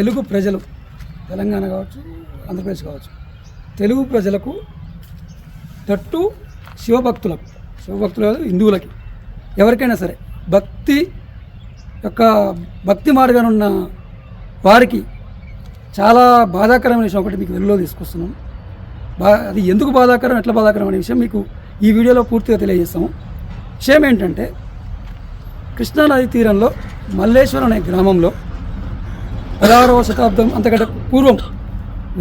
Telugu ప్రజలు తెలంగాణ కావచ్చు ఆంధ్రప్రదేశ్ కావచ్చు తెలుగు ప్రజలకు తట్టు శివభక్తులకు శివభక్తులు కాదు హిందువులకి ఎవరికైనా సరే భక్తి యొక్క భక్తి మార్గానున్న వారికి చాలా బాధాకరమైన విషయం ఒకటి మీకు వెలుగులో తీసుకొస్తున్నాం బా అది ఎందుకు బాధాకరం ఎట్లా బాధాకరం అనే విషయం మీకు ఈ వీడియోలో పూర్తిగా తెలియజేస్తాము. విషయం ఏంటంటే కృష్ణానది తీరంలో మల్లేశ్వరం అనే గ్రామంలో పదహారవ శతాబ్దం అంతకంటే పూర్వం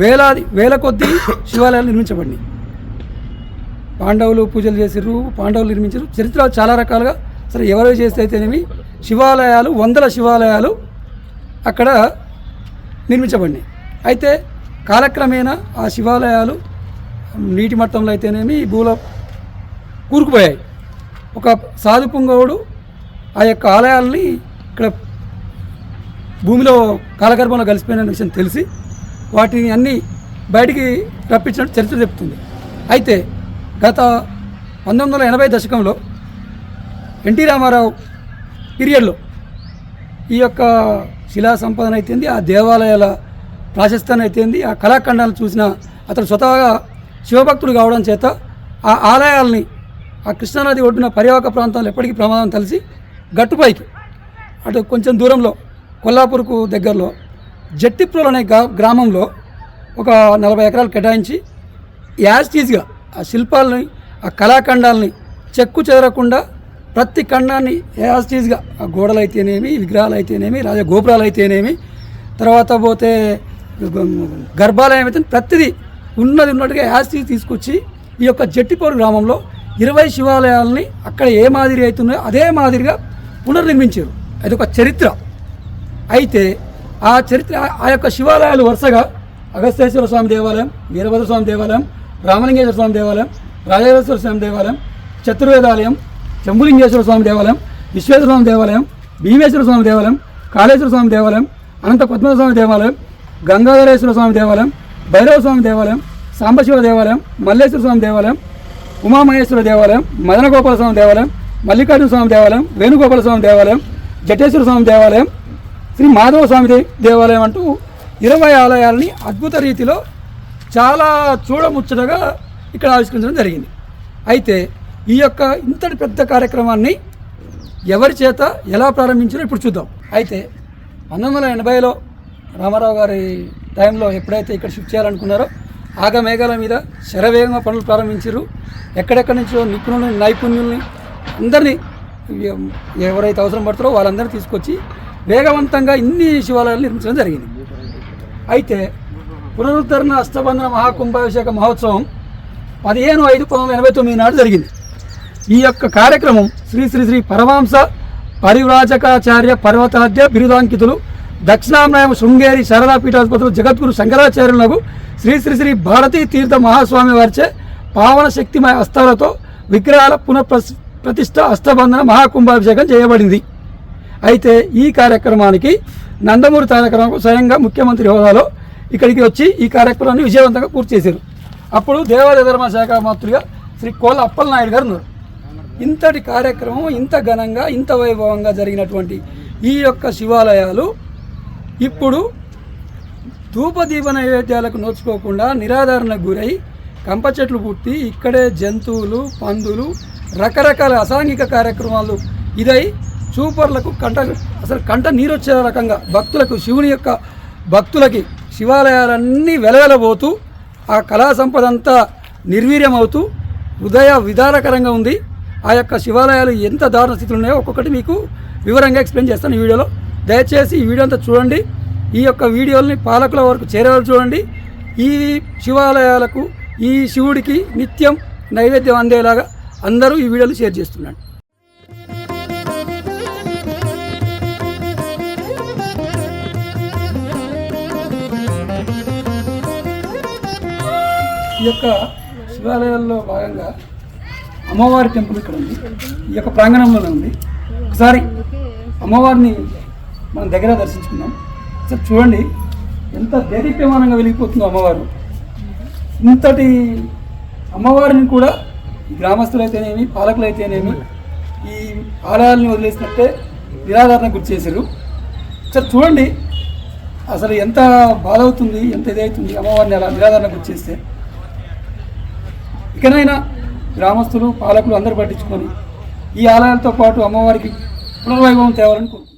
వేలాది వేల కొద్దీ శివాలయాలు నిర్మించబడినాయి. పాండవులు పూజలు చేసిర్రు పాండవులు నిర్మించారు చరిత్ర చాలా రకాలుగా సరే ఎవరు చేస్తే అయితేనేమి శివాలయాలు వందల శివాలయాలు అక్కడ నిర్మించబడినాయి. అయితే కాలక్రమేణా ఆ శివాలయాలు నీటి మట్టంలో అయితేనేమి భూల కూరుకుపోయాయి. ఒక సాధు పుంగవుడు ఆ యొక్క ఆలయాల్ని ఇక్కడ భూమిలో కాలగర్భంలో కలిసిపోయిన విషయం తెలిసి వాటిని అన్నీ బయటికి రప్పించినట్టు చరిత్ర చెప్తుంది. అయితే గత పంతొమ్మిది వందల ఎనభై దశకంలో ఎన్టీ రామారావు పీరియడ్లో ఈ యొక్క శిలా సంపాదన అయితేంది ఆ దేవాలయాల ప్రాశస్తాన్ని అయితేంది ఆ కళాఖండాలను చూసిన అతడు స్వతహాగా శివభక్తుడు కావడం చేత ఆ ఆలయాల్ని ఆ కృష్ణానది ఒడ్డున పర్యావక ప్రాంతాల్లో ఎప్పటికీ ప్రమాదం తెలిసి గట్టుపైకి అటు కొంచెం దూరంలో కొల్లాపూర్కు దగ్గరలో జట్టిప్రోల్ అనే గా గ్రామంలో ఒక నలభై ఎకరాలు కేటాయించి యాజ్టీజ్గా ఆ శిల్పాలని ఆ కళాఖండాలని చెక్కు చెదరకుండా ప్రతి ఖండాన్ని యాజ్టీజ్గా ఆ గోడలు అయితేనేమి విగ్రహాలు అయితేనేమి రాజ గోపురాలు అయితేనేమి తర్వాత పోతే గర్భాలయం అయితే ప్రతిదీ ఉన్నది ఉన్నట్టుగా యాజ్టీజ్ తీసుకొచ్చి ఈ యొక్క జట్టిపోరు గ్రామంలో ఇరవై శివాలయాలని అక్కడ ఏ మాదిరి అవుతున్నాయో అదే మాదిరిగా పునర్నిర్మించారు. అది ఒక చరిత్ర. అయితే ఆ చరిత్ర ఆ యొక్క శివాలయాలు వరుసగా అగస్తేశ్వర స్వామి దేవాలయం వీరభద్ర స్వామి దేవాలయం రామలింగేశ్వర స్వామి దేవాలయం రాజేశ్వర స్వామి దేవాలయం చతుర్వేదాలయం శంభులింగేశ్వర స్వామి దేవాలయం విశ్వేశ్వర స్వామి దేవాలయం భీమేశ్వర స్వామి దేవాలయం కాళేశ్వర స్వామి దేవాలయం అనంత పద్మనాభ స్వామి దేవాలయం గంగాధరేశ్వర స్వామి దేవాలయం భైరవ స్వామి దేవాలయం సాంబశివ దేవాలయం మల్లేశ్వర స్వామి దేవాలయం ఉమామహేశ్వర దేవాలయం మదనగోపాల స్వామి దేవాలయం మల్లికార్జున స్వామి దేవాలయం వేణుగోపాల స్వామి దేవాలయం జటేశ్వర స్వామి దేవాలయం శ్రీ మాధవ స్వామి దేవాలయం అంటూ ఇరవై ఆలయాలని అద్భుత రీతిలో చాలా చూడముచ్చటగా ఇక్కడ ఆవిష్కరించడం జరిగింది. అయితే ఈ యొక్క ఇంతటి పెద్ద కార్యక్రమాన్ని ఎవరి చేత ఎలా ప్రారంభించారో ఇప్పుడు చూద్దాం. అయితే పంతొమ్మిది వందల ఎనభైలో రామారావు గారి టైంలో ఎప్పుడైతే ఇక్కడ షిఫ్ట్ చేయాలనుకున్నారో ఆగమేఘాల మీద శరవేగంగా పనులు ప్రారంభించారు. ఎక్కడెక్కడి నుంచో నిపుణులని నైపుణ్యుల్ని అందరినీ ఎవరైతే అవసరం పడతారో వాళ్ళందరినీ తీసుకొచ్చి వేగవంతంగా ఇన్ని శివాలయాలు నిర్మించడం జరిగింది. అయితే పునరుద్ధరణ అష్టబంధన మహాకుంభాభిషేక మహోత్సవం పదిహేను ఐదు పంతొమ్మిది ఎనభై తొమ్మిది నాడు జరిగింది. ఈ యొక్క కార్యక్రమం శ్రీ శ్రీ శ్రీ పరమాంస పరివ్రాజకాచార్య పర్వతాద్య బిరుదాంకితులు దక్షిణామ్నాయం శృంగేరి శారదాపీఠాధిపతులు జగద్గురు శంకరాచార్యులకు శ్రీ శ్రీ శ్రీ భారతీ తీర్థ మహాస్వామి వారిచే పావన శక్తిమయ హస్తాలతో విగ్రహాల పునఃప్రతిష్ట ప్రతిష్ట అష్టబంధన మహాకుంభాభిషేకం చేయబడింది. అయితే ఈ కార్యక్రమానికి నందమూరి తారక స్వయంగా ముఖ్యమంత్రి హోదాలో ఇక్కడికి వచ్చి ఈ కార్యక్రమాన్ని విజయవంతంగా పూర్తి చేశారు. అప్పుడు దేవాలయ ధర్మ శాఖ మంత్రిగా శ్రీ కోల అప్పలనాయుడు గారు ఉన్నారు. ఇంతటి కార్యక్రమం ఇంత ఘనంగా ఇంత వైభవంగా జరిగినటువంటి ఈ యొక్క శివాలయాలు ఇప్పుడు ధూపదీప నైవేద్యాలకు నోచుకోకుండా నిరాధారణకు గురై కంప చెట్లు పుట్టి ఇక్కడే జంతువులు పందులు రకరకాల అసాంఘిక కార్యక్రమాలు ఇదై చూపర్లకు కంట అసలు కంట నీరు వచ్చే రకంగా భక్తులకు శివుని యొక్క భక్తులకి శివాలయాలన్నీ వెలవెలబోతూ ఆ కళా సంపద అంతా నిర్వీర్యమవుతూ హృదయ విధానకరంగా ఉంది. ఆ యొక్క శివాలయాలు ఎంత దారుణ స్థితిలో ఉన్నాయో ఒక్కొక్కటి మీకు వివరంగా ఎక్స్ప్లెయిన్ చేస్తాను ఈ వీడియోలో. దయచేసి ఈ వీడియో అంతా చూడండి. ఈ యొక్క వీడియోల్ని పాలకుల వరకు చేరే వరకు చూడండి. ఈ శివాలయాలకు ఈ శివుడికి నిత్యం నైవేద్యం అందేలాగా అందరూ ఈ వీడియోలు షేర్ చేస్తున్నాడు యొక్క శివాలయాల్లో భాగంగా అమ్మవారి టెంపుల్ ఇక్కడ ఉంది. ఈ యొక్క ప్రాంగణంలోనే ఉంది. ఒకసారి అమ్మవారిని మనం దగ్గర దర్శించుకుందాం. ఒకసారి చూడండి ఎంత దేదీప్యమానంగా వెలిగిపోతుందో అమ్మవారు. ఇంతటి అమ్మవారిని కూడా ఈ గ్రామస్తులైతేనేమి పాలకులైతేనేమి ఈ ఆలయాల్ని వదిలేసినట్టే నిరాధారణ గుర్తు చేశారు. ఒకసారి చూడండి అసలు ఎంత బాధ అవుతుంది ఎంత ఇదవుతుంది అమ్మవారిని అలా నిరాధారణ గుర్తు చేస్తే. ఇకనైనా గ్రామస్తులు పాలకులు అందరూ పట్టించుకొని ఈ ఆలయాలతో పాటు అమ్మవారికి పునర్వైభవం తేవాలని కోరుకుంటున్నాను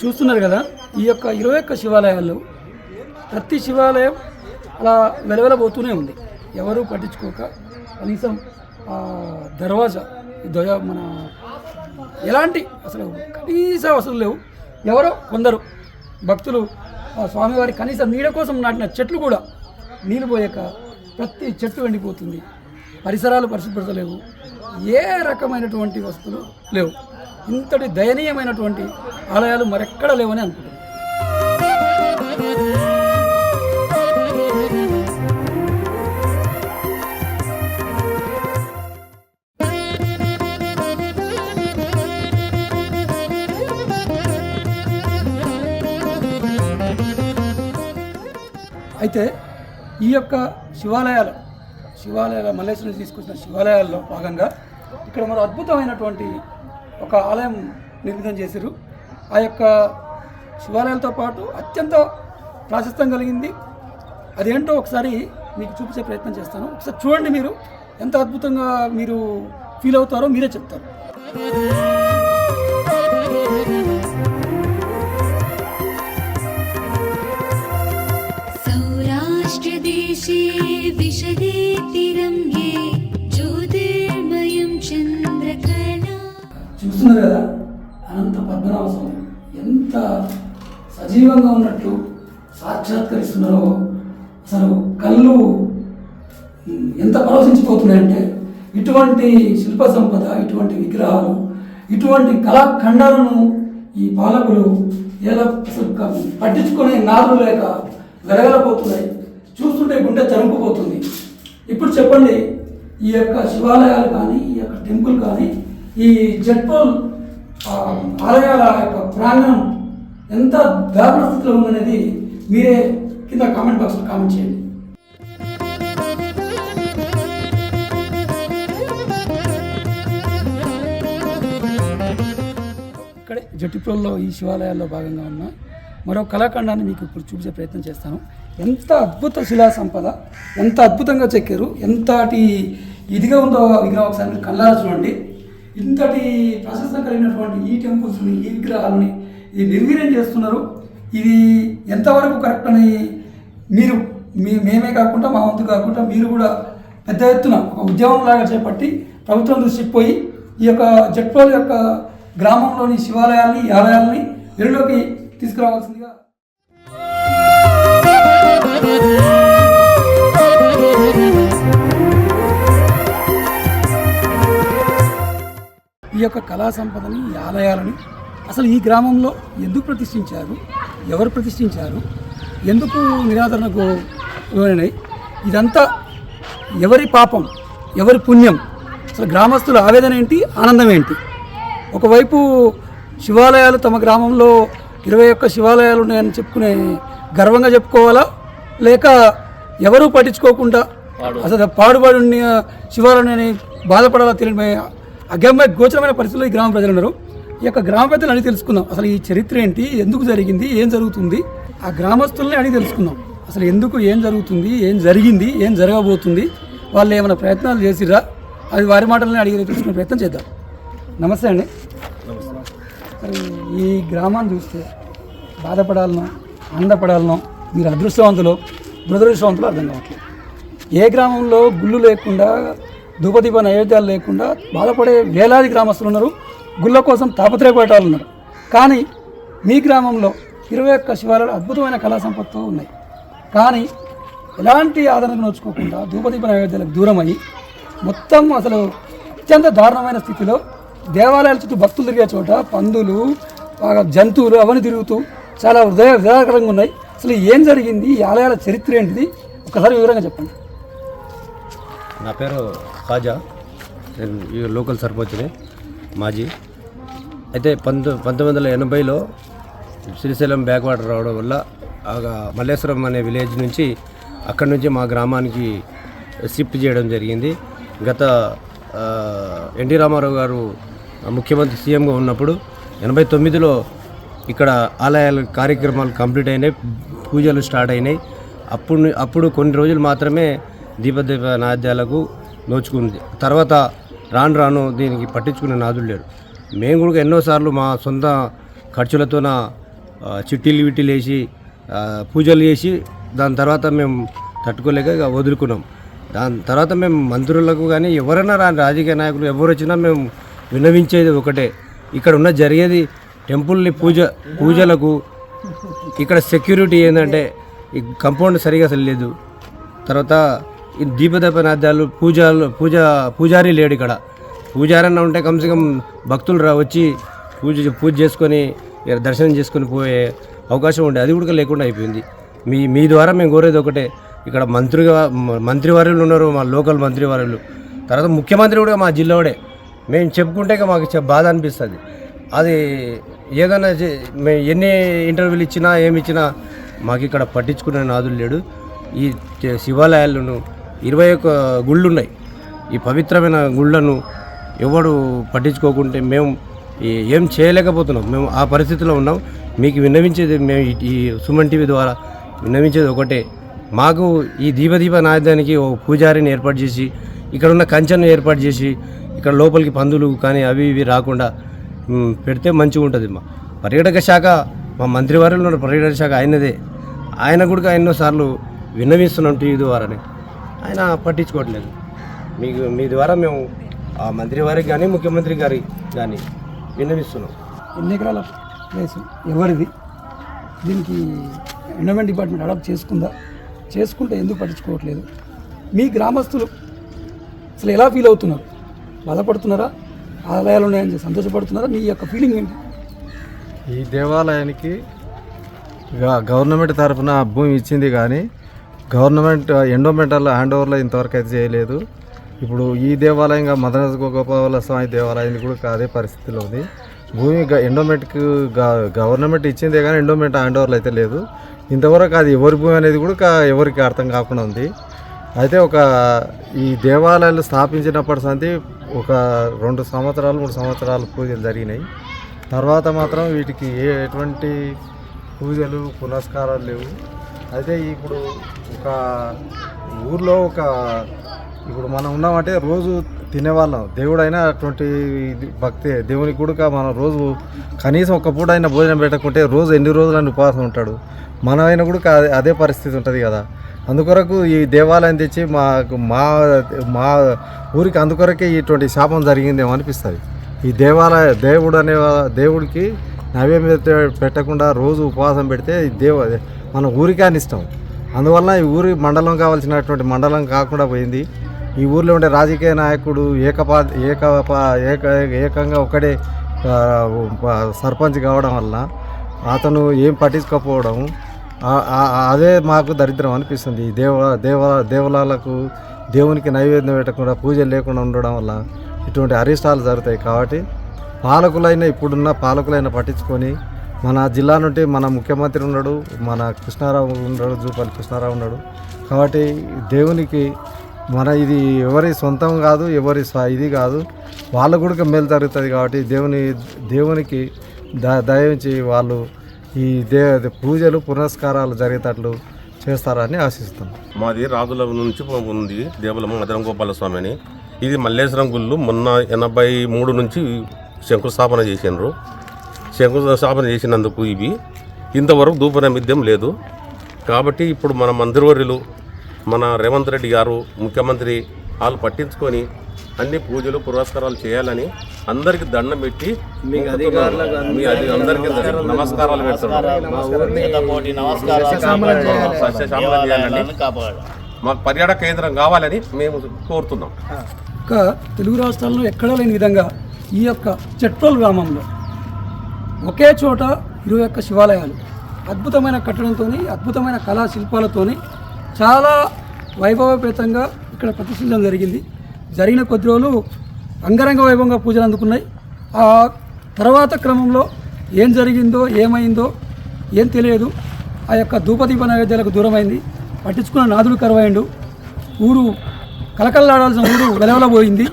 చూస్తున్నారు కదా ఈ యొక్క ఇరవై ఒక్క శివాలయాల్లో ప్రతి శివాలయం అలా వెలవెలబోతూనే ఉంది. ఎవరు పట్టించుకోక కనీసం దర్వాజా ఈ మన ఎలాంటి అసలు కనీస వసతులు లేవు. ఎవరో కొందరు భక్తులు ఆ స్వామివారి కనీస నీడ కోసం నాటిన చెట్లు కూడా నీళ్ళు పోయాక ప్రతి చెట్టు ఎండిపోతుంది. పరిసరాలు పరిశుభ్రతలేవు. ఏ రకమైనటువంటి వస్తువులు లేవు. ఇంతటి దయనీయమైనటువంటి ఆలయాలు మరెక్కడ లేవని అనుకుంటున్నాను. అయితే ఈ యొక్క శివాలయాలు శివాలయాల మల్లేశ్వరం తీసుకొచ్చిన శివాలయాల్లో భాగంగా ఇక్కడ మరో అద్భుతమైనటువంటి ఒక ఆలయం నిర్మితం చేశారు ఆ యొక్క శివాలయాలతో పాటు అత్యంత ప్రాశస్త్యం కలిగింది. అదేంటో ఒకసారి మీకు చూపించే ప్రయత్నం చేస్తాను. ఒకసారి చూడండి మీరు ఎంత అద్భుతంగా మీరు ఫీల్ అవుతారో మీరే చెప్తారు. सौराष्ट्रदेशे विशदे तिरङ्गे ज्योतिर्मयं चन्द्रकला చూస్తున్నారు కదా అనంత పద్మనాభ స్వామి ఎంత సజీవంగా ఉన్నట్టు సాక్షాత్కరిస్తున్నారో అసలు కళ్ళు ఉమ్, ఎంత పరవశించిపోతున్నాయంటే ఇటువంటి శిల్ప సంపద ఇటువంటి విగ్రహాలు ఇటువంటి కళాఖండాలను ఈ పాలకులు ఎలా అసలు క- పట్టించుకునే నారు లేక వెలగలపోతున్నాయి చూస్తుంటే గుండె చరుపుపోతుంది ఇప్పుడు చెప్పండి ఈ యొక్క శివాలయాలు కానీ ఈ యొక్క టెంపుల్ కానీ ఈ జట్పల్ ఆలయాల యొక్క ప్రాంగణం ఎంత దారుణ స్థితిలో ఉందనేది మీరే కింద కామెంట్ బాక్స్లో కామెంట్ చేయండి. ఇక్కడే జట్టిప్రోల్లో ఈ శివాలయాల్లో భాగంగా ఉన్న మరో కళాఖండాన్ని మీకు ఇప్పుడు చూపించే ప్రయత్నం చేస్తాను. ఎంత అద్భుత శిలా సంపద ఎంత అద్భుతంగా చెక్కారు ఎంతటి ఇదిగా ఉందో ఆ విగ్రహం ఒకసారి మీరు కళ్ళారా చూడండి. ఇంతటి ప్రశస్తం కలిగినటువంటి ఈ టెంపుల్స్ని ఈ విగ్రహాలని ఇది నిర్వీర్యం చేస్తున్నారు. ఇది ఎంతవరకు కరెక్ట్ అని మీరు మీ మేమే కాకుండా మా వంతు కాకుండా మీరు కూడా పెద్ద ఎత్తున ఒక ఉద్యమం లాగా చేపట్టి ప్రభుత్వం దృష్టికి పోయి ఈ యొక్క జట్పోల్ యొక్క గ్రామంలోని శివాలయాల్ని ఈ ఆలయాల్ని వెలుగులోకి తీసుకురావాల్సిందిగా ఈ యొక్క కళా సంపదని ఈ ఆలయాలని అసలు ఈ గ్రామంలో ఎందుకు ప్రతిష్ఠించారు? ఎవరు ప్రతిష్ఠించారు? ఎందుకు నిరాదరణకు లోనైనాయి ఇదంతా ఎవరి పాపం? ఎవరి పుణ్యం? అసలు గ్రామస్తుల ఆవేదన ఏంటి? ఆనందం ఏంటి? ఒకవైపు శివాలయాలు తమ గ్రామంలో ఇరవై ఒక్క శివాలయాలు ఉన్నాయని చెప్పుకునే గర్వంగా చెప్పుకోవాలా? లేక ఎవరూ పట్టించుకోకుండా అసలు పాడుబడి శివాలయాన్ని బాధపడాలా తెలియని అగమ్య గోచరమైన పరిస్థితుల్లో ఈ గ్రామ ప్రజలు ఉన్నారు. ఈ యొక్క గ్రామ పెద్దలు అడిగి తెలుసుకుందాం. అసలు ఈ చరిత్ర ఏంటి? ఎందుకు జరిగింది? ఏం జరుగుతుంది? ఆ గ్రామస్తుల్ని అడిగి తెలుసుకుందాం. అసలు ఎందుకు ఏం జరుగుతుంది? ఏం జరిగింది? ఏం జరగబోతుంది? వాళ్ళు ఏమైనా ప్రయత్నాలు చేసిరా అది వారి మాటలని అడిగి తెలుసుకునే ప్రయత్నం చేద్దాం. నమస్తే అండి. ఈ గ్రామాన్ని చూస్తే బాధపడాలనో ఆనందపడాలనో మీరు అదృష్టవంతులు దురదృష్టవంతులు అర్థం కావట్లేదు. ఏ గ్రామంలో గుళ్ళు లేకుండా ధూపదీప నైవేద్యాలు లేకుండా బాధపడే వేలాది గ్రామస్తులు ఉన్నారు గుళ్ళ కోసం తాపత్రయపడే వాళ్ళు ఉన్నారు. కానీ మీ గ్రామంలో ఇరవై ఒక్క శివాలయాలు అద్భుతమైన కళా సంపత్తు ఉన్నాయి. కానీ ఎలాంటి ఆదరణకు నోచుకోకుండా ధూపదీప నైవేద్యాలకు దూరమై మొత్తం అసలు అత్యంత దారుణమైన స్థితిలో దేవాలయాల చుట్టూ భక్తులు తిరిగే చోట పందులు బాగా జంతువులు అవన్నీ తిరుగుతూ చాలా హృదయ హృదయకరంగా ఉన్నాయి. అసలు ఏం జరిగింది ఈ ఆలయాల చరిత్ర ఏంటిది? ఒకసారి వివరంగా చెప్పండి. నా పేరు ఖాజా. నేను ఈ లోకల్ సర్పంచ్ని మాజీ. అయితే పంతొ పంతొమ్మిది వందల ఎనభైలో శ్రీశైలం బ్యాక్ వాటర్ రావడం వల్ల మల్లేశ్వరం అనే విలేజ్ నుంచి అక్కడి నుంచి మా గ్రామానికి షిఫ్ట్ చేయడం జరిగింది. గత ఎన్టీ రామారావు గారు ముఖ్యమంత్రి సీఎంగా ఉన్నప్పుడు ఎనభై తొమ్మిదిలో ఇక్కడ ఆలయాల కార్యక్రమాలు కంప్లీట్ అయినాయి. పూజలు స్టార్ట్ అయినాయి. అప్పుడు అప్పుడు కొన్ని రోజులు మాత్రమే దీపదీప నాద్యాలకు నోచుకుంది. తర్వాత రాను రాను దీనికి పట్టించుకునే నాదులు లేరు. మేము కూడా ఎన్నోసార్లు మా సొంత ఖర్చులతోన చిట్టీలు విట్టీలు వేసి పూజలు చేసి దాని తర్వాత మేము తట్టుకోలేక వదులుకున్నాం. దాని తర్వాత మేము మంత్రులకు కానీ ఎవరైనా రాని రాజకీయ నాయకులు ఎవరు వచ్చినా మేము విన్నవించేది ఒకటే. ఇక్కడ ఉన్న జరిగేది టెంపుల్ని పూజ పూజలకు ఇక్కడ సెక్యూరిటీ ఏంటంటే ఈ కంపౌండ్ సరిగా అసలు లేదు. తర్వాత ఈ దీపదీప నాద్యాలు పూజలు పూజ పూజారి లేడు ఇక్కడ. పూజారన్న ఉంటే కమ్సే కమ్ భక్తులు రా వచ్చి పూజ పూజ చేసుకొని దర్శనం చేసుకొని పోయే అవకాశం ఉండే. అది కూడా లేకుండా అయిపోయింది. మీ మీ ద్వారా మేము కోరేది ఒకటే. ఇక్కడ మంత్రిగా మంత్రి మంత్రివర్యులు ఉన్నారు మా లోకల్ మంత్రివర్యులు. తర్వాత ముఖ్యమంత్రి కూడా మా జిల్లాడే మేము చెప్పుకుంటే మాకు బాధ అనిపిస్తుంది. అది ఏదైనా ఎన్ని ఇంటర్వ్యూలు ఇచ్చినా ఏమి ఇచ్చినా మాకు ఇక్కడ పట్టించుకునే నాదులు లేడు. ఈ శివాలయాలను ఇరవై ఒక్క గుళ్ళు ఉన్నాయి ఈ పవిత్రమైన గుళ్ళను ఎవడు పట్టించుకోకుంటే మేము ఏం చేయలేకపోతున్నాం. మేము ఆ పరిస్థితిలో ఉన్నాం. మీకు విన్నవించేది మేము ఈ- సుమన్ టీవీ ద్వారా విన్నవించేది ఒకటే. మాకు ఈ దీపదీప నాయదానికి ఓ పూజారిని ఏర్పాటు చేసి ఇక్కడ ఉన్న కంచెను ఏర్పాటు చేసి ఇక్కడ లోపలికి పందులు కానీ అవి ఇవి రాకుండా పెడితే మంచిగా ఉంటుంది. మా పర్యాటక శాఖ మా మంత్రివర్యులు ఉన్న పర్యాటక శాఖ ఆయనదే. ఆయన కూడా ఎన్నోసార్లు విన్నవిస్తున్నాం టీవీ ద్వారానే. ఆయన పట్టించుకోవట్లేదు. మీకు మీ ద్వారా మేము ఆ మంత్రి వారికి కానీ ముఖ్యమంత్రి గారి కానీ విన్నవిస్తున్నాం. ఎన్ని ఎకరాల ప్లేస్? ఎవరిది? దీనికి ఎండోమెంట్ డిపార్ట్మెంట్ అడాప్ట్ చేసుకుందా? చేసుకుంటే ఎందుకు పట్టించుకోవట్లేదు? మీ గ్రామస్తులు అసలు ఎలా ఫీల్ అవుతున్నారు? బాధపడుతున్నారా? ఆలయాలు ఉన్నాయని సంతోషపడుతున్నారా. మీ యొక్క ఫీలింగ్ ఏంటి? ఈ దేవాలయానికి గవర్నమెంట్ తరఫున భూమి ఇచ్చింది కానీ గవర్నమెంట్ ఎండోమెంటల్ హ్యాండ్ ఓవర్లో ఇంతవరకు అయితే చేయలేదు. ఇప్పుడు ఈ దేవాలయంగా మదన గోపాల స్వామి దేవాలయానికి కూడా అదే పరిస్థితిలో ఉంది. భూమి గ- ఎండోమెంట్కి గ- గవర్నమెంట్ ఇచ్చిందే కానీ ఎండోమెంట్ హ్యాండ్ ఓవర్లు అయితే లేదు. ఇంతవరకు అది ఎవరి భూమి అనేది కూడా కా- ఎవరికి అర్థం కాకుండా ఉంది. అయితే ఒక ఈ దేవాలయాలు స్థాపించినప్పటి సంది ఒక రెండు సంవత్సరాలు మూడు సంవత్సరాలు పూజలు జరిగినాయి. తర్వాత మాత్రం వీటికి ఏ ఎటువంటి పూజలు పునస్కారాలు లేవు. అయితే ఇప్పుడు ఒక ఊర్లో ఒక ఇప్పుడు మనం ఉన్నామంటే రోజు తినేవాళ్ళం. దేవుడైనా అటువంటి భక్తి దేవుని కూడా మనం రోజు కనీసం ఒక పూట అయినా భోజనం పెట్టకుంటే రోజు ఎన్ని రోజులని ఉపవాసం ఉంటాడు. మనమైనా కూడా అదే అదే పరిస్థితి ఉంటుంది కదా. అందుకొరకు ఈ దేవాలయం తెచ్చి మాకు మా మా ఊరికి అందుకొరకే ఇటువంటి శాపం జరిగిందేమో అనిపిస్తుంది. ఈ దేవాలయ దేవుడు అనే దేవుడికి నైవేద్యం పెట్టకుండా రోజు ఉపవాసం పెడితే ఈ దేవ మన ఊరికే అనిష్టం అందువల్ల ఈ ఊరి మండలం కావాల్సినటువంటి మండలం కాకుండా పోయింది. ఈ ఊరిలో ఉండే రాజకీయ నాయకుడు ఏకపా ఏకపా ఏక ఏకంగా ఒకడే సర్పంచ్ కావడం వల్ల అతను ఏం పట్టించుకోకపోవడం అదే మాకు దరిద్రం అనిపిస్తుంది. ఈ దేవ దేవ దేవాలయాలకు దేవునికి నైవేద్యం పెట్టకుండా పూజలు లేకుండా ఉండడం వల్ల ఇటువంటి అరిష్టాలు జరుగుతాయి కాబట్టి పాలకులైన ఇప్పుడున్న పాలకులైన పట్టించుకొని మన జిల్లా నుండి మన ముఖ్యమంత్రి ఉన్నాడు మన కృష్ణారావు ఉన్నాడు జూపల్లి కృష్ణారావు ఉన్నాడు. కాబట్టి దేవునికి మన ఇది ఎవరి సొంతం కాదు ఎవరి స్వ- ఇది కాదు వాళ్ళ కూడా మేలు జరుగుతుంది కాబట్టి దేవుని దేవునికి ద దయించి వాళ్ళు ఈ దే పూజలు పునస్కారాలు జరిగేటట్లు చేస్తారని ఆశిస్తున్నాం. మాది రాజుల నుంచి ఉంది దేవలమ్మ మధురం గోపాలస్వామి అని. ఇది మల్లేశ్వరం గుళ్ళు మొన్న ఎనభై మూడు నుంచి శంకుస్థాపన చేసినారు శంకుస్థాపన చేసినందుకు ఇవి. ఇంతవరకు ధూప నైమిద్యం లేదు. కాబట్టి ఇప్పుడు మన మంత్రివర్యులు మన రేవంత్ రెడ్డి గారు ముఖ్యమంత్రి వాళ్ళు పట్టించుకొని అన్ని పూజలు పురస్కారాలు చేయాలని అందరికి దండం పెట్టి మీ అది అందరికీ నమస్కారాలు పెడుతున్నాం మాకు పర్యాటక కేంద్రం కావాలని మేము కోరుతున్నాం. ఇంకా తెలుగు రాష్ట్రాల్లో ఎక్కడా లేని విధంగా ఈ యొక్క చెట్రోల్ గ్రామంలో ఒకే చోట ఇరవై ఒక్క శివాలయాలు. అద్భుతమైన కట్టడంతో అద్భుతమైన కళా శిల్పాలతోని చాలా వైభవపేతంగా ఇక్కడ ప్రతిష్ఠించడం జరిగింది. జరిగిన కొద్ది రోజులు అంగరంగ వైభవంగా పూజలు అందుకున్నాయి. ఆ తర్వాత క్రమంలో ఏం జరిగిందో ఏమైందో ఏం తెలియదు. ఆ యొక్క ధూపదీప నైవేద్యాలకు దూరమైంది. పట్టించుకున్న నాదుడు కరువైండు. ఊరు కలకల్లాడాల్సిన ఊరు వెలవలబోయింది.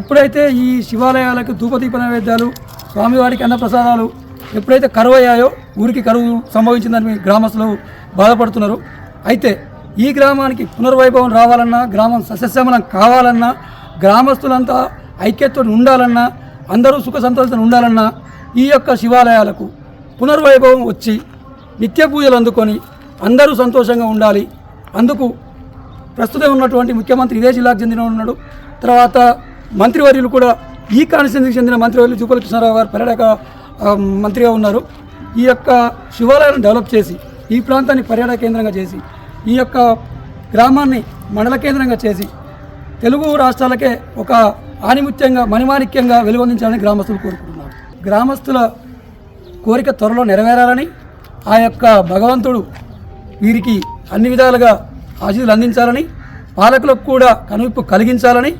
ఎప్పుడైతే ఈ శివాలయాలకు ధూపదీప నైవేద్యాలు స్వామివారికి అన్నప్రసాదాలు ఎప్పుడైతే కరువు అయ్యాయో ఊరికి కరువు సంభవించిందని గ్రామస్తులు బాధపడుతున్నారు. అయితే ఈ గ్రామానికి పునర్వైభవం రావాలన్నా గ్రామం సస్యశ్యామలం కావాలన్నా గ్రామస్తులంతా ఐక్యతతో ఉండాలన్నా అందరూ సుఖ సంతోషంతో ఉండాలన్నా ఈ యొక్క శివాలయాలకు పునర్వైభవం వచ్చి నిత్య పూజలు అందుకొని అందరూ సంతోషంగా ఉండాలి. అందుకు ప్రస్తుతం ఉన్నటువంటి ముఖ్యమంత్రి ఇదే జిల్లాకు చెందిన ఉన్నాడు. తర్వాత మంత్రివర్యులు కూడా ఈ కాన్స్టిట్యూన్సీకి చెందిన మంత్రివర్యులు జూపల్లి కృష్ణారావు గారు పర్యాటక మంత్రిగా ఉన్నారు. ఈ యొక్క శివాలయాన్ని డెవలప్ చేసి ఈ ప్రాంతాన్ని పర్యాటక కేంద్రంగా చేసి ఈ యొక్క గ్రామాన్ని మండల కేంద్రంగా చేసి తెలుగు రాష్ట్రాలకే ఒక ఆనిముత్యంగా మణిమాణిక్యంగా వెలుగొందించాలని గ్రామస్తులు కోరుకుంటున్నారు. గ్రామస్తుల కోరిక త్వరలో నెరవేరాలని ఆ యొక్క భగవంతుడు వీరికి అన్ని విధాలుగా ఆశీస్సులు అందించాలని పాలకులకు కూడా కనువిప్పు కలిగించాలని